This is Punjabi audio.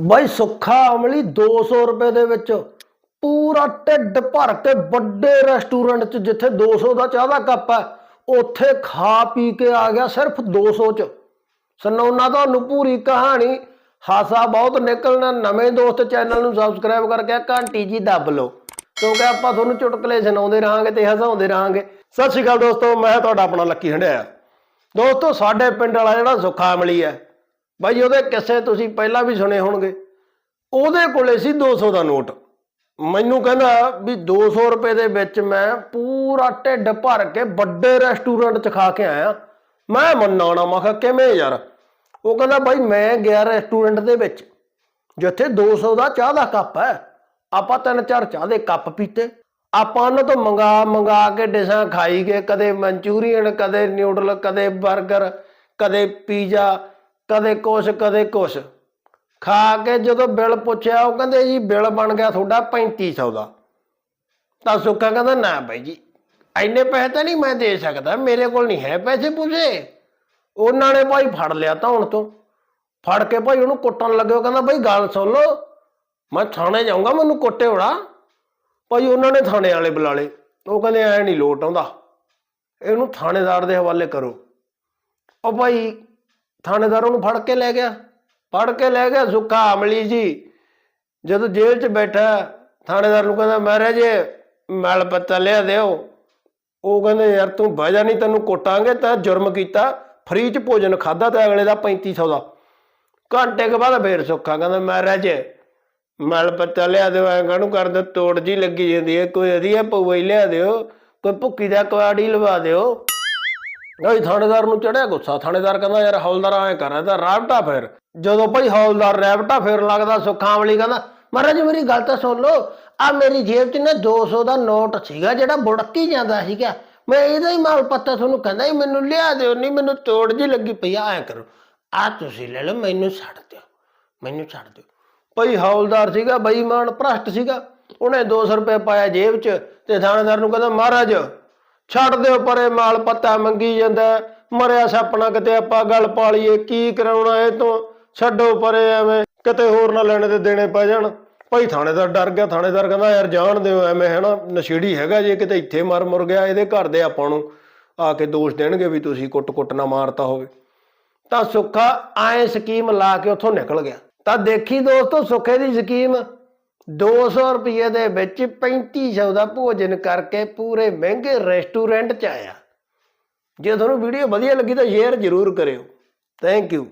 ਬਾਈ ਸੁੱਖਾ ਅਮਲੀ 200 ਰੁਪਏ ਦੇ ਵਿੱਚ। ਪੂਰਾ ਢਿੱਡ ਭਰ ਕੇ ਵੱਡੇ ਰੈਸਟੋਰੈਂਟ 'ਚ, ਜਿੱਥੇ 200 ਦਾ ਚਾਹ ਦਾ ਕੱਪ ਹੈ, ਉੱਥੇ ਖਾ ਪੀ ਕੇ ਆ ਗਿਆ ਸਿਰਫ 200 'ਚ। ਸੁਣਾਉਣਾ ਤੁਹਾਨੂੰ ਪੂਰੀ ਕਹਾਣੀ, ਹਾਸਾ ਬਹੁਤ ਨਿਕਲਣਾ, ਨਵੇਂ ਦੋਸਤ ਚੈਨਲ ਨੂੰ ਸਬਸਕ੍ਰਾਈਬ ਕਰਕੇ ਘੰਟੀ ਜੀ ਦੱਬ ਲਓ। ਕਿਉਂਕਿ ਆਪਾਂ ਤੁਹਾਨੂੰ ਚੁਟਕਲੇ ਸੁਣਾਉਂਦੇ ਰਹਾਂਗੇ ਤੇ ਹਸਾਉਂਦੇ ਰਹਾਂਗੇ। ਸਤਿ ਸ਼੍ਰੀ ਅਕਾਲ ਦੋਸਤੋ, ਮੈਂ ਤੁਹਾਡਾ ਆਪਣਾ ਲੱਕੀ ਹੰਡਿਆ ਦੋਸਤੋ, ਸਾਡੇ ਪਿੰਡ ਵਾਲਾ ਜਿਹੜਾ ਸੁੱਖਾ ਅਮਲੀ ਹੈ ਬਾਈ ਉਹਦੇ ਕਿੱਸੇ ਤੁਸੀਂ ਪਹਿਲਾਂ ਵੀ ਸੁਣੇ ਹੋਣਗੇ। ਉਹਦੇ ਕੋਲੇ ਸੀ 200 ਦਾ ਨੋਟ। ਮੈਨੂੰ ਕਹਿੰਦਾ ਵੀ 200 ਰੁਪਏ ਦੇ ਵਿੱਚ ਮੈਂ ਪੂਰਾ ਢਿੱਡ ਭਰ ਕੇ ਵੱਡੇ ਰੈਸਟੋਰੈਂਟ 'ਚ ਖਾ ਕੇ ਆਇਆ। ਮੈਂ ਮੰਨਾ ਨਾ ਮੈਂ ਕਿਹਾ ਕਿਵੇਂ ਯਾਰ? ਉਹ ਕਹਿੰਦਾ ਬਾਈ ਮੈਂ ਗਿਆ ਰੈਸਟੋਰੈਂਟ ਦੇ ਵਿੱਚ, ਜਿੱਥੇ 200 ਦਾ ਚਾਹ ਦਾ ਕੱਪ ਹੈ। ਆਪਾਂ ਤਿੰਨ ਚਾਰ ਚਾਹ ਦੇ ਕੱਪ ਪੀਤੇ। ਆਪਾਂ ਉਹਨਾਂ ਤੋਂ ਮੰਗਾ ਮੰਗਾ ਕੇ ਡਿਸ਼ਾਂ ਖਾਈ ਗਏ। ਕਦੇ ਮਨਚੂਰੀਅਨ, ਕਦੇ ਨਿਊਡਲ ਕਦੇ 버ਗਰ ਕਦੇ ਪੀਜ਼ਾ ਕਦੇ ਕੁਛ ਕਦੇ ਕੁਛ। ਖਾ ਕੇ ਜਦੋਂ ਬਿੱਲ ਪੁੱਛਿਆ, ਉਹ ਕਹਿੰਦੇ ਜੀ ਬਿੱਲ ਬਣ ਗਿਆ ਤੁਹਾਡਾ 3500 ਦਾ। ਤਾਂ ਸੁੱਕਾ ਕਹਿੰਦਾ, ਨਾ ਬਾਈ ਜੀ ਐਨੇ ਪੈਸੇ ਤਾਂ ਨਹੀਂ ਮੈਂ ਦੇ ਸਕਦਾ, ਮੇਰੇ ਕੋਲ ਨਹੀਂ ਹੈ ਪੈਸੇ ਪੂਸੇ। ਉਹਨਾਂ ਨੇ ਭਾਈ ਫੜ ਲਿਆ ਤਾਂ ਹੁਣ ਤੋਂ। ਫੜ ਕੇ ਭਾਈ ਉਹਨੂੰ ਕੁੱਟਣ ਲੱਗੇ ਉਹ ਕਹਿੰਦਾ ਭਾਈ ਗੱਲ ਸੁਣ ਲਓ, ਮੈਂ ਥਾਣੇ ਜਾਊਂਗਾ, ਮੈਨੂੰ ਕੁੱਟੇ ਹੋਣਾ। ਭਾਈ ਉਹਨਾਂ ਨੇ ਥਾਣੇ ਵਾਲੇ ਬੁਲਾ ਲਏ। ਉਹ ਕਹਿੰਦੇ, ਐ ਨਹੀਂ ਲੋਟ ਆਉਂਦਾ। ਇਹਨੂੰ ਥਾਣੇਦਾਰ ਦੇ ਹਵਾਲੇ ਕਰੋ। ਉਹ ਭਾਈ ਥਾਣੇਦਾਰ ਉਹਨੂੰ ਫੜ ਕੇ ਲੈ ਗਿਆ। ਫੜ ਕੇ ਲੈ ਗਿਆ ਸੁੱਖਾ ਅਮਲੀ ਜੀ। ਜਦੋਂ ਜੇਲ੍ਹ 'ਚ ਬੈਠਾ, ਥਾਣੇਦਾਰ ਨੂੰ ਕਹਿੰਦਾ, ਮਹਾਰਾਜ ਮਲ ਪੱਤਾ ਲਿਆ ਦਿਓ। ਉਹ ਕਹਿੰਦੇ, ਯਾਰ ਤੂੰ ਵਜ੍ਹਾ ਨਹੀਂ, ਤੈਨੂੰ ਕੁੱਟਾਂਗੇ, ਤਾਂ ਜੁਰਮ ਕੀਤਾ। ਫ੍ਰੀ 'ਚ ਭੋਜਨ ਖਾਦਾ ਤੇ ਅਗਲੇ ਦਾ 3500 ਦਾ। ਘੰਟੇ ਕੇ ਬਾਅਦ ਫੇਰ ਸੁੱਖਾ ਕਹਿੰਦਾ, ਮਹਾਰਾਜ ਮੈਲ ਪੱਤਾ ਲਿਆ ਦਿਓ, ਐਂ ਕਾਹਨੂੰ ਕਰਦੇ, ਤੋੜ ਜੀ ਲੱਗੀ ਜਾਂਦੀ ਹੈ। ਕੋਈ ਵਧੀਆ ਪਊਈ ਲਿਆ ਦਿਓ, ਕੋਈ ਭੁੱਕੀ ਦਾ ਕਵਾੜੀ ਲਵਾ ਦਿਓ। ਗਈ ਥਾਣੇਦਾਰ ਨੂੰ ਚੜਿਆ ਗੁੱਸਾ। ਥਾਣੇਦਾਰ ਕਹਿੰਦਾ, ਯਾਰ ਹੌਲਦਾਰ ਐ ਕਰ ਰਿਹਾ ਤਾਂ ਰਾਬਟਾ ਫੇਰ। ਜਦੋਂ ਭਾਈ ਹੌਲਦਾਰ ਰੈਬਟਾ ਫੇਰ ਲੱਗਦਾ ਸੁੱਖਾਂ ਵਾਲੀ ਕਹਿੰਦਾ, ਮਹਾਰਾਜ ਮੇਰੀ ਗੱਲ ਤਾਂ ਸੁਣ ਲਓ, ਆ ਮੇਰੀ ਜੇਬ 'ਚ ਨਾ 200 ਦਾ ਨੋਟ ਸੀਗਾ, ਜਿਹੜਾ ਬੁੜਕੀ ਜਾਂਦਾ ਸੀਗਾ। ਮੈਂ ਇਹਦਾ ਹੀ ਮਾਲ ਪੱਤਾ ਤੁਹਾਨੂੰ ਕਹਿੰਦਾ ਹੀ ਮੈਨੂੰ ਲਿਆ ਦਿਓ, ਨਹੀਂ ਮੈਨੂੰ ਤੋੜ ਜੀ ਲੱਗੀ ਪਈ ਆ ਕਰੋ। ਆ ਤੁਸੀਂ ਲੈ ਲਓ, ਮੈਨੂੰ ਛੱਡ ਦਿਓ, ਮੈਨੂੰ ਛੱਡ ਦਿਓ। ਭਾਈ ਹੌਲਦਾਰ ਸੀਗਾ, ਬੇਈਮਾਨ, ਭ੍ਰਸ਼ਟ ਸੀਗਾ। ਉਹਨੇ 200 ਰੁਪਏ ਪਾਇਆ ਜੇਬ 'ਚ ਤੇ ਥਾਣੇਦਾਰ ਨੂੰ ਕਹਿੰਦਾ, ਮਹਾਰਾਜ ਛੱਡ ਦਿਓ ਪਰੇ ਮਾਲ, ਪੱਤਾ ਮੰਗੀ ਜਾਂਦਾ ਮਰਿਆ ਸੱਪਣਾ ਕਿਤੇ ਆਪਾਂ ਗੱਲ ਪਾ ਕੀ ਕਰਾਉਣਾ ਇਹ ਤੋਂ? ਛੱਡੋ ਪਰੇ ਐਵੇਂ, ਕਿਤੇ ਹੋਰ ਨਾ ਲੈਣੇ ਤੇ ਦੇਣੇ ਪੈ ਜਾਣ। ਭਾਈ ਥਾਣੇਦਾਰ ਡਰ ਗਿਆ, ਥਾਣੇਦਾਰ ਕਹਿੰਦਾ, ਯਾਰ ਜਾਣ ਦਿਓ ਐਵੇਂ ਹੈ ਨਾ ਨਸ਼ੇੜੀ ਹੈਗਾ ਜੇ ਕਿਤੇ ਇੱਥੇ ਮਰ ਮੁਰ ਗਿਆ, ਇਹਦੇ ਘਰ ਦੇ ਆਪਾਂ ਨੂੰ ਆ ਕੇ ਦੋਸ਼ ਦੇਣਗੇ ਵੀ ਤੁਸੀਂ ਕੁੱਟ-ਕੁੱਟ ਨਾ ਮਾਰਤਾ ਹੋਵੇ। ਤਾਂ ਸੁੱਖਾ ਐ ਸਕੀਮ ਲਾ ਕੇ ਉੱਥੋਂ ਨਿਕਲ ਗਿਆ। ਤਾਂ ਦੇਖੀ ਦੋਸਤੋ, ਸੁੱਖੇ ਦੀ ਸਕੀਮ 200 ਰੁਪਏ ਦੇ ਵਿੱਚ 3500 ਦਾ ਭੋਜਨ ਕਰਕੇ ਪੂਰੇ ਮਹਿੰਗੇ ਰੈਸਟੋਰੈਂਟ 'ਚ ਆਇਆ। ਜੇ ਤੁਹਾਨੂੰ ਵੀਡੀਓ ਵਧੀਆ ਲੱਗੀ ਤਾਂ ਸ਼ੇਅਰ ਜ਼ਰੂਰ ਕਰਿਓ। Thank you